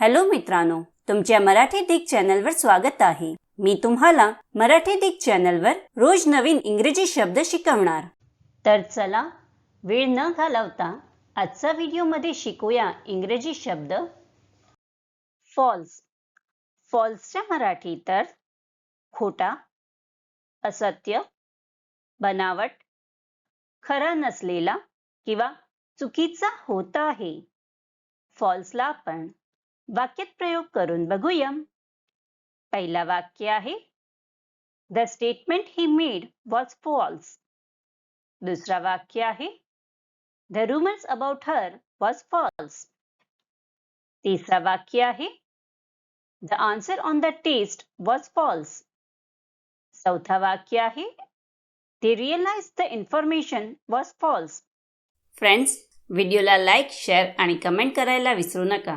Hello मित्रांनो तुमच्या मराठी दिग चॅनलवर स्वागत आहे. मी तुम्हाला मराठी दिग चॅनलवर रोज नवीन इंग्रजी शब्द शिकवणार. तर चला वेळ न घालवता आजचा व्हिडिओमध्ये शिकूया इंग्रजी शब्द फॉल्स फॉल्सच्या मराठी तर खोटा असत्य बनावट खरा नसलेला किंवा चुकीचा होत आहे. फॉल्सला आपण वाक्यात प्रयोग करून बघूया. पहिला वाक्य आहे the statement he made was false दुसरा वाक्य आहे the rumours about her was false तिसरा वाक्य आहे the answer on the test was false चौथा वाक्य आहे they realise the information was false friends व्हिडिओला लाईक शेअर आणि कमेंट करायला विसरू नका.